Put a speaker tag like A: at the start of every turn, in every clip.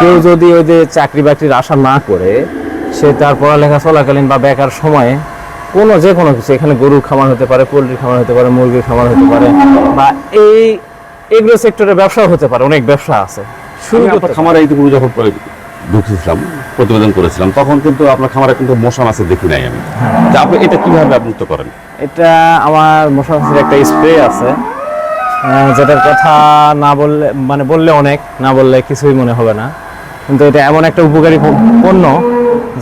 A: কেউ যদি ওই যে চাকরি বাকরির আশা না করে সে তার পড়ালেখা চলাকালীন বা বেকার সময়ে কোনো যে কোনো কিছু এখানে গরুর খামার হতে পারে পোলট্রির খামার হতে পারে মুরগির খামার হতে পারে বা এই এগ্রো সেক্টরের ব্যবসাও হতে পারে অনেক ব্যবসা আছে। শুরু করতে
B: খামারে ইতিপূর্বে যখন ঢুকছিলাম প্রতিবেদন করেছিলাম তখন কিন্তু আপনার খামারে কিন্তু মশা মাছে দেখি নাই আমি। আপনি এটা কীভাবে মুক্ত করেন?
A: এটা আমার মশামাছির একটা স্প্রে আছে। যেটার কথা না বললে মানে বললে অনেক, না বললে কিছুই মনে হবে না। কিন্তু এটা এমন একটা উপকারী পণ্য,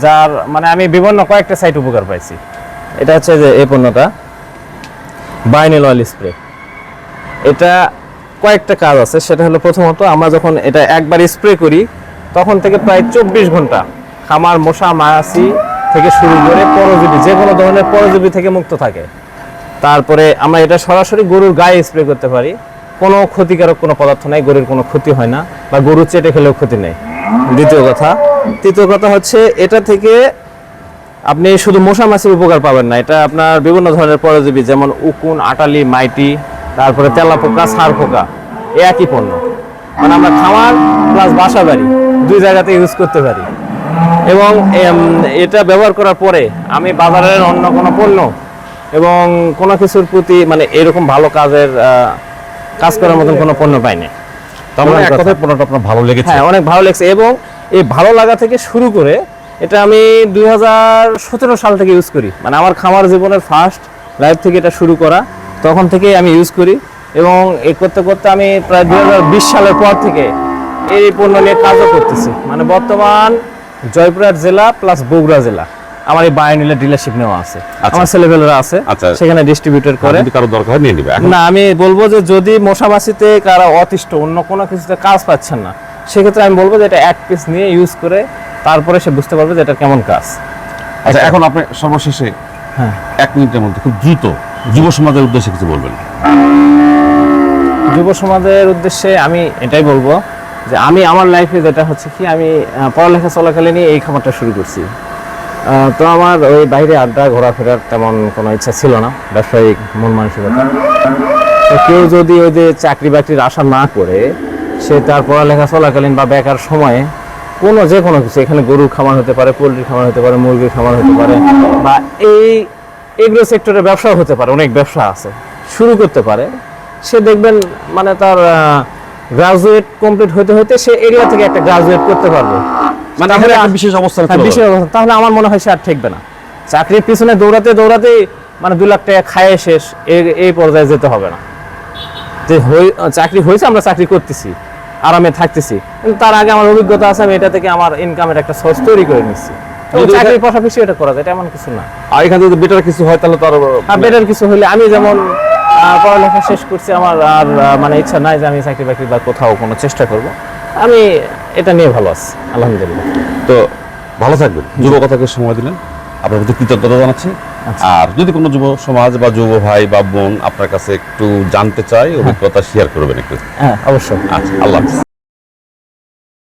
A: যার মানে আমি বিভিন্ন কয়েকটা সাইট উপকার পাইছি। এটা হচ্ছে যে এই পণ্যটা বাইনেল অয়েল স্প্রে এটা কয়েকটা কাজ আছে, সেটা হলো প্রথমত আমরা যখন এটা একবার স্প্রে করি, তখন থেকে প্রায় চব্বিশ ঘণ্টা খামার, মশা, মাছি থেকে শুরু করে পরজীবী যে কোনো ধরনের পরজীবী থেকে মুক্ত থাকে। তারপরে আমরা এটা সরাসরি গরুর গায়ে স্প্রে করতে পারি। কোনো ক্ষতিকারক কোনো পদার্থ নাই, গরুর কোনো ক্ষতি হয় না বা গরু চেটে খেলেও ক্ষতি নেই। দ্বিতীয় কথা। তৃতীয় কথা হচ্ছে, এটা থেকে আপনি শুধু মশা মাছির উপকার পাবেন না, এটা আপনার বিভিন্ন ধরনের পরজীবী যেমন উকুন, আটালি, মাইটি, তারপরে তেলা পোকা সার পোকা এ একই পণ্য। মানে আমরা খামার প্লাস বাসা বাড়ি দুই জায়গাতে ইউজ করতে পারি। এবং এটা ব্যবহার করার পরে আমি বাজারের অন্য কোনো পণ্য এবং কোনো কিছুর প্রতি মানে এরকম ভালো কাজের কাজ করার মতন কোনো পণ্য পাইনি।
B: এক কথায় পণ্যটা আপনার ভালো লেগেছে।
A: হ্যাঁ অনেক ভালো লেগেছে এবং এই ভালো লাগা থেকে শুরু করে এটা আমি দুই হাজার সতেরো সাল থেকে ইউজ করি। মানে আমার খামার জীবনের ফার্স্ট লাইফ থেকে এটা শুরু করা। তখন থেকেই আমি ইউজ করি এবং এই করতে করতে আমি প্রায় দুই হাজার বিশ সালের পর থেকে এই পণ্য নিয়ে কাজও করতেছি। মানে বর্তমান জয়পুরহাট জেলা প্লাস বগুড়া জেলা। আমার এই বায়োনিলের ডিলারশিপ নেওয়া আছে। আমার ছেলেপেলেরা আছে
B: আচ্ছা।
A: সেখানে ডিস্ট্রিবিউটর করে।
B: যদি কারও দরকার নিয়ে নিবে।
A: না আমি বলব যে যদি মশামাছিতে কারা অতিষ্ঠ অন্য কোনো কিছুতে কাজ পাচ্ছেন না সেক্ষেত্রে আমি বলব যে এটা এক পিস নিয়ে ইউজ করে তারপরে সে বুঝতে পারবে যে এটা কেমন কাজ।
B: আচ্ছা এখন আপনি সর্বশেষে
A: হ্যাঁ।
B: এক মিনিটের মধ্যে খুব দ্রুত যুব সমাজের উদ্দেশ্যে কিছু বলবেন।
A: যুব সমাজের উদ্দেশ্যে আমি এটাই বলব যে আমি আমার লাইফে যেটা হচ্ছে কি আমি পড়ালেখা চলাকালীনই এই খামারটা শুরু করছি। তো আমার ওই বাইরে আড্ডা, ঘোরাফেরার তেমন কোনো ইচ্ছা ছিল না, ব্যবসায়িক মন মানসিকতা। তো কেউ যদি ওই যে চাকরি বাকরির আশা না করে, সে তার পড়ালেখা চলাকালীন বা বেকার সময়ে কোনো যে কোনো কিছু, এখানে গরুর খামার হতে পারে, পোলট্রির খামার হতে পারে, মুরগির খামার হতে পারে, বা এই এগ্রো সেক্টরের ব্যবসাও হতে পারে, অনেক ব্যবসা আছে, শুরু করতে পারে, সে দেখবেন মানে তার গ্রাজুয়েট কমপ্লিট হতে হতে সে এরিয়া থেকে একটা গ্রাজুয়েট করতে পারবে।
B: মানে
A: তাহলে
B: বিশেষ অবস্থানে
A: হ্যাঁ, বিশেষ অবস্থা। তাহলে আমার মনে হয় সে আর ঠেকবে না। চাকরির পিছনে দৌড়াতে দৌড়াতে মানে দু লাখ টাকা খায় শেষ। এই- পর্যায়ে যেতে হবে না। যে চাকরি হয়েছে আমরা চাকরি করতেছি আরামে থাকতেছি। কিন্তু তার আগে আমার অভিজ্ঞতা আছে আমি এটা থেকে আমার ইনকামের একটা সোর্স তৈরি করে নিচ্ছি চাকরির পাশাপাশি এটা করা যায় এটা এমন কিছু না।
B: আর এখানে যদি বেটার কিছু হয় তাহলে তো আর
A: আর বেটার কিছু হলে আমি যেমন পড়ালেখা শেষ করছি আমার আর মানে ইচ্ছা নাই যে আমি চাকরি বাকরি বা কোথাও কোনো চেষ্টা করব। আমি এটা নিয়ে ভালো আছে আলহামদুলিল্লাহ।
B: তো ভালো থাকবেন। যুব কথাকে সময় দিলেন। আপনার প্রতি কৃতজ্ঞতা জানাচ্ছি।
A: আচ্ছা।
B: আর যদি কোনো যুব সমাজ বা যুব ভাই বা বোন আপনার কাছে একটু জানতে চায় অভিজ্ঞতা শেয়ার করবেন একটু।
A: হ্যাঁ অবশ্যই।
B: আচ্ছা আল্লাহ